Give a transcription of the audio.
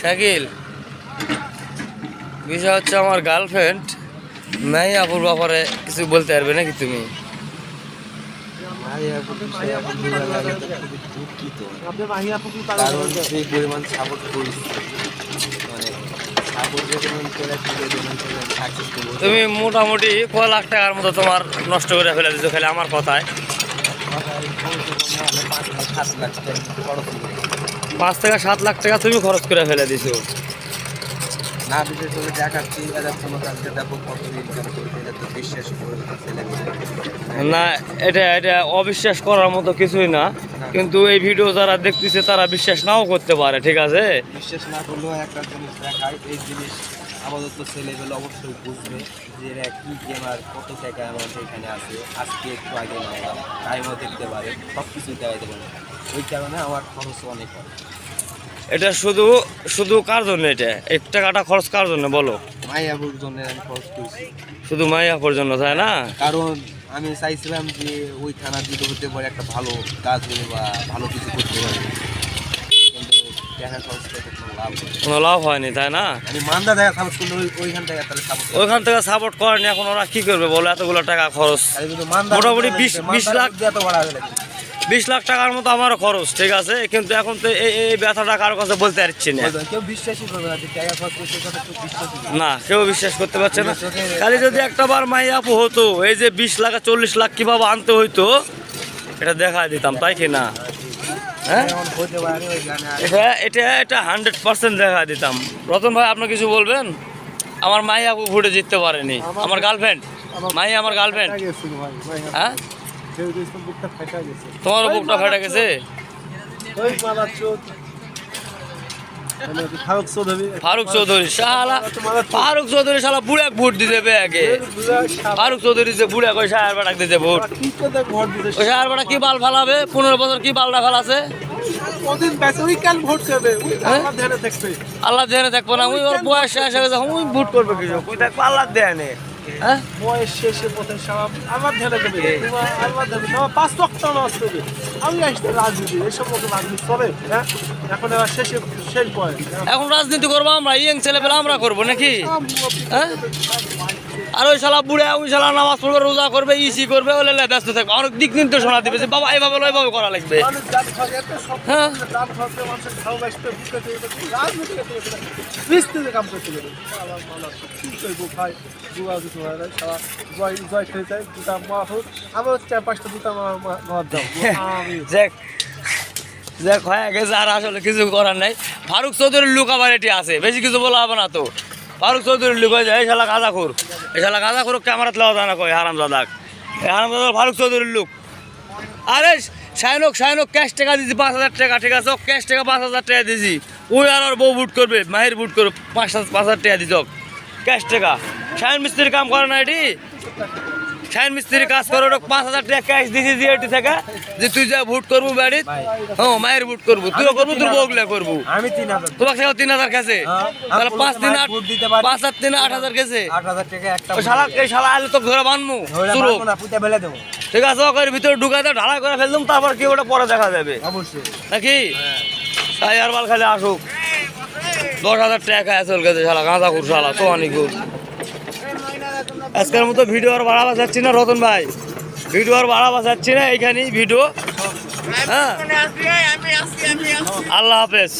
শাকিল বিষয় হচ্ছে আমার গার্লফ্রেন্ড নাই আপুর ব্যাপারে কিছু বলতে পারবে নাকি তুমি? পরিমাণ সাপোর্ট করিস মানে তুমি মোটামুটি ক লাখ টাকার মতো তোমার নষ্ট করে ফেলে দিচ্ছ খালি আমার কথায়। পাঁচ থেকে সাত লাখ টাকা তুমি খরচ করে ফেলে দিছো। না বিশেষ করে দেখাচ্ছি এদের কোনো কাজকে দেখো কত ইনকাম করতে এটা তো বিশ্বাস করে না এটা এটা অবিশ্বাস করার মতো কিছুই না। কিন্তু এই ভিডিও যারা দেখতেছে তারা বিশ্বাস নাও করতে পারে ঠিক আছে? বিশ্বাস না করলেও একটা জিনিস দেখায় এই জিনিস আমাদের তো ছেলেগুলো অবশ্যই বুঝবে যে এরা কী গেম আর কত টাকা আমার এখানে আছে। আজকে একটু আগে নামলাম টাইমও দেখতে পারে সব কিছু দেখাইতে পারে ওই কারণে আমার খরচ অনেক হয়। এটা শুধু শুধু কার জন্য এটা? এক টাকাটা খরচ কার জন্য বলো? মায়াবুর জন্য আমি খরচ করছি। শুধু মাইয়াপুর জন্য তাই না? কারণ আমি চাইছিলাম যে ওই থানার দিকে হতে পারে একটা ভালো কাজ হবে বা ভালো কিছু করতে পারে কিন্তু দেখা খরচ করতে কোনো লাভ হয়নি তাই না? ওইখান থেকে সাপোর্ট করেনি এখন ওরা কি করবে বলো? এতগুলো টাকা খরচ। মোটামুটি বিশ- বিশ লাখ- হয়ে বিশ টাকার মতো আমারও খরচ ঠিক আছে? কিন্তু এখন তো এই ব্যথাটা কারও কাছে বলতে পারছি না। কেউ না কেউ বিশ্বাস করতে পারছে না। খালি যদি একটা বার মাই আপু হতো এই যে বিশ লাখ চল্লিশ লাখ কীভাবে আনতে হইতো এটা দেখা দিতাম তাই কি না? হ্যাঁ? আর এটা এটা এটা হান্ড্রেড পার্সেন্ট দেখা দিতাম। রতন ভাই আপনি কিছু বলবেন? আমার মাই আপু ভোটে জিততে পারেনি। আমার গার্লফ্রেন্ড মাই আমার গার্লফ্রেন্ড হ্যাঁ। তোমার বুকটা ফেটে গেছে। ফারুক চৌধুরী? শালা। ফারুক চৌধুরী শালা বুড়ে ভোট দিতে আগে। ফারুক চৌধুরী যে বুড়ে কই সাহার বাটাক দিতে ভোট। ওই সাহার বাটা কি বাল ফালাবে? পনেরো বছর কি বালটা ফেলাছে? হ্যাঁ? আল্লাহ দেনে দেখব। না ওই ওর বয়স শেষ হয়ে গেছে ভোট করবে কিছু আল্লাহ দেয় বয়স শেষে পথে সব আমার ধ্যানে দেবে দেবে পাঁচ রক্ত নামাজ দেবে আমি আসতে রাজনীতি এসব মতো রাজনীতি চলে হ্যাঁ? এখন এবার শেষে শেষ বয়স। এখন রাজনীতি করব আমরা ইয়ং ছেলে পেলে আমরা করব নাকি? হ্যাঁ? আর ওই শালা বুড়ে ওই শালা নামাজ পড়বে রোজা করবে ইসি করবে ওলে ব্যস্ত থাকবে। অনেক দিক নির্দেশনা দিবে যে বাবা এইভাবে লয়, এইভাবে করা লাগবে। হ্যাঁ। দেখ দেখ হয়ে গেছে আর আসলে কিছু করার নাই। ফারুক চৌধুরীর লুক আবার এটি আছে বেশি কিছু বলা হবে না তো। ফারুক চৌধুরীর লুক এই শালা গাঁদা খুর এই শালা গাঁদা খুর ক্যামেরাত লওয়া যায় না কই হারাম দাদাক এই হারাম দাদা ফারুক চৌধুরীর লুক। আরে সাইনক সাইনক ক্যাশ টাকা দিছি, পাঁচ হাজার টাকা, ঠিক আছে ক্যাশ টাকা পাঁচ হাজার টাকা দিছি। ওই আর ওর বউ বুট করবে মাহির বুট করবে পাঁচ পাঁচ হাজার টাকা দিছ ক্যাশ টাকা। সায়ন মিস্ত্রির কাম করে না এটি শাইন মিস্ত্রি কাজ করে পাঁচ হাজার টাকা ক্যাশ দিছি দিয়ে এটি থেকে যে তুই যা ভোট করব বাড়িত হ্যাঁ মায়ের ভোট করব। তুইও করব তোর বউগুলা করব। আমি তিন হাজার। তোমার সাথে তিন হাজার গেছে হ্যাঁ, তাহলে পাঁচ দিন আট। পাঁচ হাজার তিন আট হাজার গেছে আট হাজার টাকা একটা শালা এই শালা আলে তো ঘরে বানবো দেবো। ঠিক আছে ওকে ভিতরে ঢুকাই দাও ঢালাই করে ফেললাম তারপর কি ওটা পরে দেখা যাবে। অবশ্যই। নাকি? তাই আর বাল খালি আসুক। দশ হাজার টাকা আসল গেছে শালা গাঁদা কুর শালা তো অনেক গুড় আজকের মতো ভিডিও আর বাড়াবা যাচ্ছি না রতন ভাই। ভিডিও আর বাড়াবা যাচ্ছি না এইখানেই ভিডিও। হ্যাঁ। আল্লাহ হাফেজ।